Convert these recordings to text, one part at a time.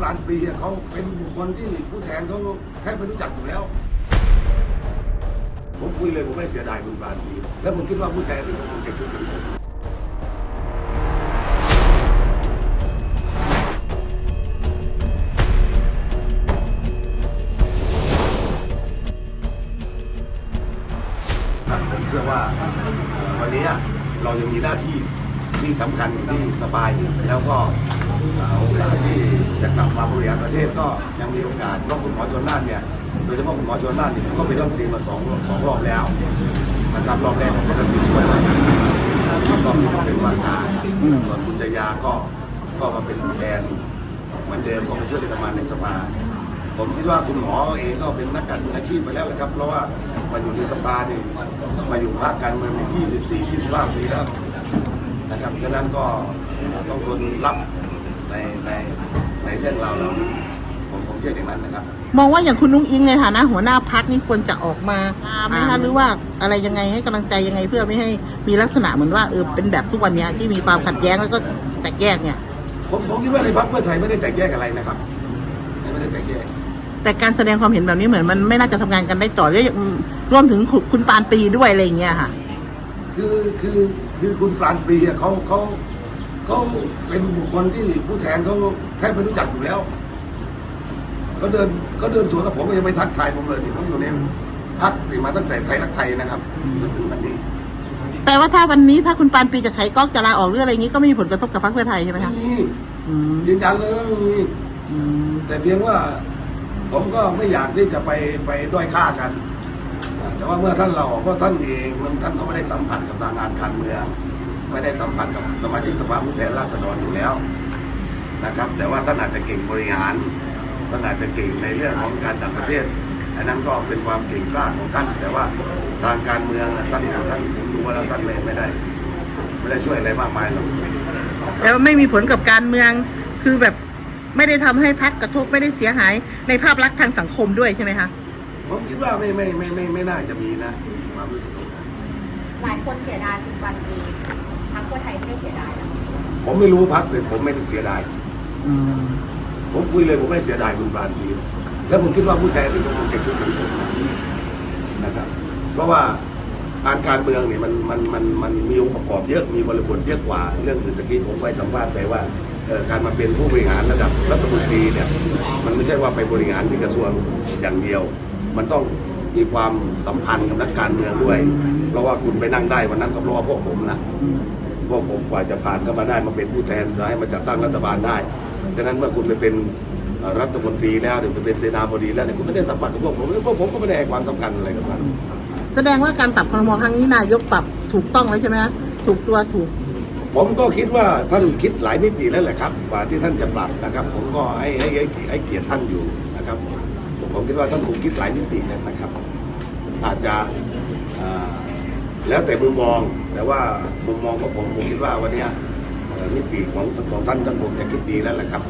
ปราณปรีเขาเป็นบุคคลที่ผู้แทนเขาแทบไม่รู้จักอยู่แล้ว ผมคุยเลยผมไม่เสียดายคุณปราณปรีแล้วผมคิดว่าผู้แทนเป็นคนเก่งที่สุดครับผมเชื่อว่าวันนี้เรายังมีหน้าที่ที่สำคัญที่สบายแล้วก็ โอกาสที่จะกลับมาบริหารประเทศก็ยังมีโอกาสเพราะคุณหมอชนน่านเนี่ยโดยเฉพาะคุณหมอชนน่านเนี่ยก็เป็นรัฐมนตรีมาสองสองรอบแล้วนะครับรอบแรกผมก็เป็นผู้ช่วยมาครับรอบนี้ก็เป็นว่าการส่วนคุณจยาก็ก็มาเป็นผู้แทนเหมือนเดิมก็มาช่วยกันทำงานในสภาผมคิดว่าคุณหมอเองก็เป็นนักการเมืองอาชีพไปแล้วนะครับ เพราะว่ามาอยู่ในสภาเนี่ยมาอยู่ภาคการเมืองมา24 25ปีแล้วนะครับฉะนั้นก็ต้องทนรับ ในในในเรื่องราวเหล่านี้ผมผมเชื่ออย่างนั้นนะครับ มองว่าอย่างคุณนุ้งอิงในฐานะหัวหน้าพักนี่ควรจะออกมาตามไหมคะหรือว่าอะไรยังไงให้กำลังใจยังไงเพื่อไม่ให้มีลักษณะเหมือนว่าเออเป็นแบบทุกวันเนี้ยที่มีความขัดแย้งแล้วก็แตกแยกเนี่ย ผมผมคิดว่าในพรรคเพื่อไทยไม่ได้แตกแยกอะไรนะครับ ไม่ได้แตกแยก แต่การแสดงความเห็นแบบนี้เหมือนมันไม่น่าจะทำงานกันได้ต่อแล้วอืมรวมถึงคุณคุณปานปรีด้วยอะไรอย่างเงี้ยค่ะ คือคือคือคุณปราณปรีอะเขาเขา เขาเป็นบุคคลที่ผู้แทนเขาแทบไม่รู้จักอยู่แล้วเขาเดินเขาเดินสวนกับผมก็ยังไม่ทักทายผมเลยนี่ผมอยู่ในพักมาตั้งแต่ไทยรักไทยนะครับจนถึงวันนี้แปลว่าถ้าวันนี้ถ้าคุณปานปรีจะไขก๊อกจะลาออกหรืออะไรอย่างงี้ก็ไม่มีผลกระทบกับพรรคเพื่อไทยใช่ไหมไม่คะมีอืมยืนยันเลยว่าไม่มีอืมแต่เพียงว่า ผมก็ไม่อยากที่จะไปไปด้อยค่ากันอ่าแต่ว่าเมื่อท่านเราออกเพราะท่านเองมันท่านก็ไม่ได้สัมผัสกับทางงานการเมือง ไม่ได้สัมผัสกับสมาชิกสภาผู้แทนราษฎรอยู่แล้วนะครับ แต่ว่าท่านอาจจะเก่งบริหารท่านอาจจะเก่งในเรื่องของการต่างประเทศอันนั้นก็เป็นความเก่งกล้าของท่าน แต่ว่าทางการเมืองน่ะท่านท่านผมดูว่าแล้วท่านไม่ไม่ได้ ไม่ได้ช่วยอะไรมากมายหรอกแต่ว่าไม่มีผลกับการเมืองคือแบบไม่ได้ทำให้พรรคกระทบไม่ได้เสียหายในภาพลักษณ์ทางสังคมด้วยใช่ไหมคะผมคิดว่าไม่ไม่ไม่ไม่ไม่น่าจะมีนะความรู้สึกของผมหลายคนเสียดายคุณวัน ดีพักเพื่อไทยไม่ได้เสียดายนะผมไม่รู้พักแต่ผมไม่ได้เสียดาย อืมผมคุยเลยผมไม่ได้เสียดายคุณปราณดีแล้วผมคิดว่าผู้แทนเป็นคนเก่งที่สุดนะครับ เพราะว่าการการเมืองเนี่ยมันมันมันมันมีองค์ประกอบเยอะมีบริบทเยอะกว่า เรื่องอื่นตะกี้ผมไปสัมภาษณ์ไปว่าเอ่อการมาเป็นผู้บริหารระดับรัฐมนตรีเนี่ยมันไม่ใช่ว่าไปบริหารที่กระทรวงอย่างเดียว มันต้องมีความสัมพันธ์กับนักการเมืองด้วย เพราะว่าคุณไปนั่งได้วันนั้นก็เพราะว่าพวกผมนะ พวกผมกว่าจะผ่านเข้ามาได้มาเป็นผู้แทนจะให้มาจัดตั้งรัฐบาลได้ดังนั้นเมื่อคุณไปเป็นเอ่อรัฐมนตรีแล้วหรือไปเป็นเสนาบดีแล้วเนี่ยคุณไม่ได้สัมผัสกับพวกผมพวกผมก็ไม่ได้ให้ความสำคัญอะไรกับมันแสดงว่าการปรับครมครั้งนี้นายกปรับถูกต้องแล้วใช่ไหมคะถูกตัวถูก ผมก็คิดว่าท่านคิดหลายมิติแล้วแหละครับกว่าที่ท่านจะปรับนะครับ ผมก็ให้ให้ให้ให้เกียรติท่านอยู่นะครับผมผมคิดว่าท่านคงคิดหลายมิตินะครับ อาจจะเอ่อ แล้วแต่มุมมองแต่ว่ามุมมองของผมผมคิดว่าวันเนี้ยเอ่อมิติของของท่านท่านผมจะคิดดีแล้วแหละครับ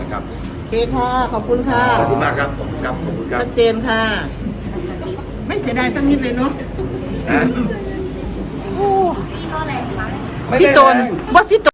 นะครับโอเคค่ะขอบคุณค่ะขอบคุณมากครับขอบคุณครับขอบคุณครับชัดเจนค่ะ ไม่เสียดายสักนิดเลยเนาะนะโอ้พี่ก็แรงมั้งไม่สิได้โตนแรงบ่สิโตน